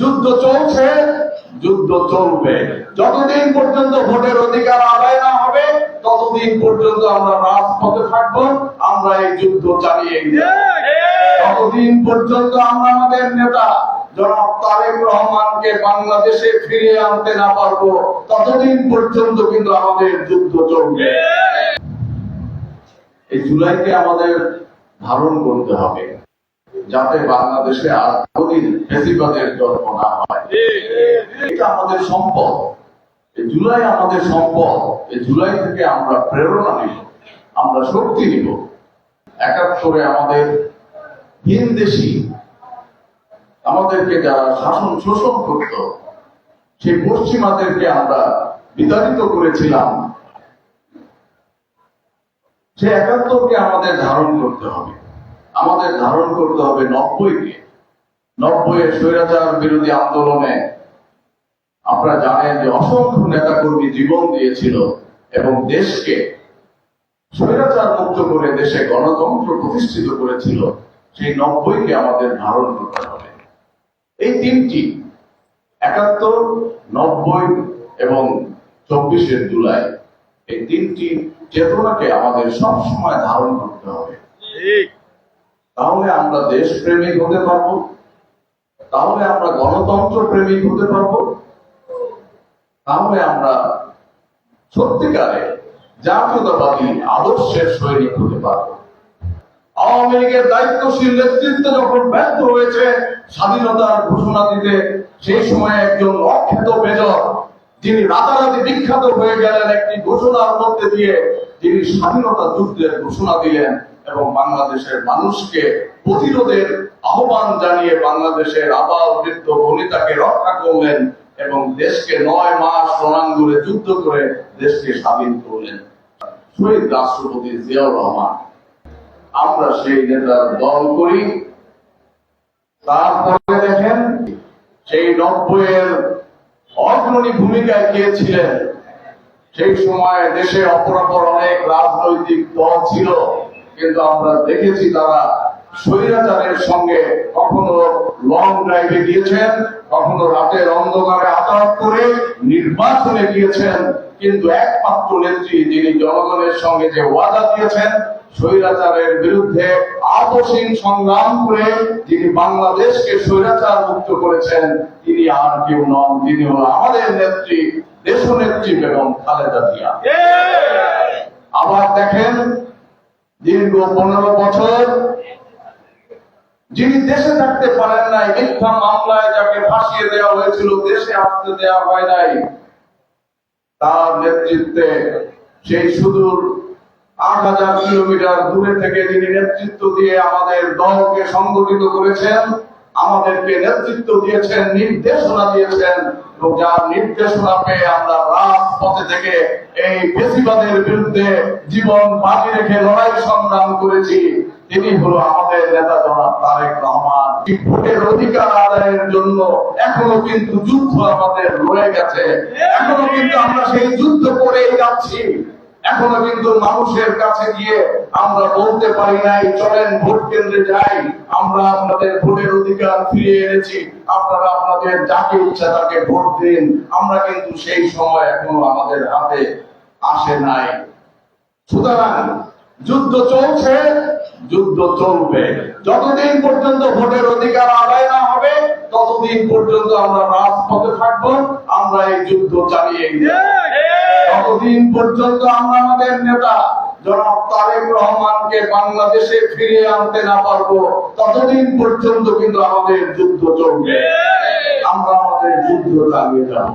যুদ্ধ চলছে, যুদ্ধ চলবে। যতদিন পর্যন্ত ভোটের অধিকার আদায় না হবে, ততদিন পর্যন্ত আমরা রাজপথে থাকব, আমরা এই যুদ্ধ চালিয়ে ততদিন পর্যন্ত আমরা আমাদের নেতা, জনাব তারেক রহমানকে বাংলাদেশে ফিরিয়ে আনতে না পারব, ততদিন পর্যন্ত কিন্তু আমাদের যুদ্ধ চলবে। এই জুলাইকে আমাদের ধারণ করতে হবে। যাতে বাংলাদেশে আর কোনদিন ফেসিবাদের জন্ম না হয়। এটা আমাদের সম্পদ। জুলাই আমাদের সম্পদ। এই জুলাই থেকে আমরা প্রেরণা নিব। আমরা শক্তি নিব। একাত্তরে আমাদের হিন্দেশি আমাদেরকে যারা শাসন শোষণ করত, সেই পশ্চিমাদেরকে আমরা বিতাড়িত করেছিলাম। সে একাত্তরকে আমাদের ধারণ করতে হবে। আমাদের ধারণ করতে হবে নব্বইকে। নব্বই এর স্বৈরাচার বিরোধী আন্দোলনে আপনারা জানেন যে অসংখ্য নেতা কর্মী জীবন দিয়েছিল এবং দেশকে স্বৈরাচার মুক্ত করে দেশে গণতন্ত্র প্রতিষ্ঠিত করেছিল, সেই নব্বইকে আমাদের ধারণ করতে হবে। এই তিনটি, একাত্তর, নব্বই এবং চব্বিশের জুলাই, এই তিনটি চেতনাকে আমাদের সবসময় ধারণ করতে হবে। তাহলে আমরা দেশ প্রেমিক হতে পারব? তাহলে আমরা গণতন্ত্র প্রেমিক হতে পারব? তাহলে আমরা সত্যিকারে জাতীয়তাবাদী আদর্শের সৈনিক হতে পারব। আওয়ামী লীগের দায়িত্বশীল নেতৃত্ব যখন ব্যর্থ হয়েছে, স্বাধীনতার ঘোষণা দিতে, সেই সময় একজন অখ্যাত মেজর, যিনি রাতারাতি বিখ্যাত হয়ে গেলেন একটি ঘোষণার মধ্যে দিয়ে যিনি স্বাধীনতা যুদ্ধের ঘোষণা দিলেন। এবং বাংলাদেশের মানুষকে প্রতিরোধের আহ্বান জানিয়ে বাংলাদেশের আবাল বৃদ্ধ বনিতাকে রক্ষা করলেন এবং দেশকে নয় মাস রণাঙ্গুরে যুদ্ধ করে দেশকে স্বাধীন করলেন। শহীদ রাষ্ট্রপতি জিয়াউর রহমান, আমরা সেই নেতার দল করি। তারপরে দেখেন, সেই নব্বইয়ের অগ্রণী ভূমিকায় কে ছিলেন? সেই সময় দেশে অপরাপর অনেক রাজনৈতিক দল ছিল। কিন্তু আমরা দেখেছি তারা স্বৈরাচারের সঙ্গে কখনো লং ড্রাইভে গিয়েছেন কখনো রাতের অন্ধকারে আঘাত করে নির্বাচনে গিয়েছেন কিন্তু একমাত্র নেত্রী যিনি জনগণের সঙ্গে যে ওয়াদা দিয়েছেন স্বৈরাচারের বিরুদ্ধে আপসীন সংগ্রাম করে যিনি বাংলাদেশকে স্বৈরাচার মুক্ত করেছেন তিনি আর কেউ নন তিনি হল আমাদের নেত্রী দেশনেত্রী বেগম খালেদা জিয়া। আবার দেখেন দীর্ঘ পনেরো বছর যিনি দেশে থাকতে পারেন নাই, মিথ্যা মামলায় যাকে ফাঁসিয়ে দেওয়া হয়েছিল, দেশে আসতে দেওয়া হয় নাই। তার নেতৃত্বে সেই সুদূর আট হাজার কিলোমিটার দূরে থেকে যিনি নেতৃত্ব দিয়ে আমাদের দলকে সংগঠিত করেছেন আমাদেরকে নেতৃত্ব দিয়েছেন, নির্দেশনা দিয়েছেন যার নির্দেশনা পেয়ে আমরা রাজপথে থেকে এই বেশিবাদের বিরুদ্ধে জীবন বাজি রেখে লড়াই সংগ্রাম করেছি। তিনি হলো আমাদের নেতা জনাব তারেক রহমান। ভোটের অধিকার আদায়ের জন্য এখনও কিন্তু যুদ্ধ আমাদের রয়ে গেছে। এখনও কিন্তু আমরা সেই যুদ্ধ করেই যাচ্ছি। এখনও কিন্তু মানুষের কাছে গিয়ে আমরা বলতে পারি নাই, চলেন ভোট কেন্দ্রে যাই, আমরা আপনাদের ভোটের অধিকার ফিরিয়ে এনেছি, আপনারা আপনাদের যাকে ইচ্ছা তাকে ভোট দিন, আমরা কিন্তু সেই সময় এখনও আমাদের হাতে আসে নাই সুতরাং যুদ্ধ চলছে, যুদ্ধ চলবে যতদিন পর্যন্ত ভোটের অধিকার আদায় না হবে, ততদিন পর্যন্ত আমরা রাজপথে থাকব, আমরা এই যুদ্ধ চালিয়ে। ততদিন পর্যন্ত আমরা আমাদের নেতা জনাব তারেক রহমানকে বাংলাদেশে ফিরিয়ে আনতে না পারব, ততদিন পর্যন্ত কিন্তু আমাদের যুদ্ধ চলবে। আমরা আমাদের যুদ্ধ চালিয়ে যাব।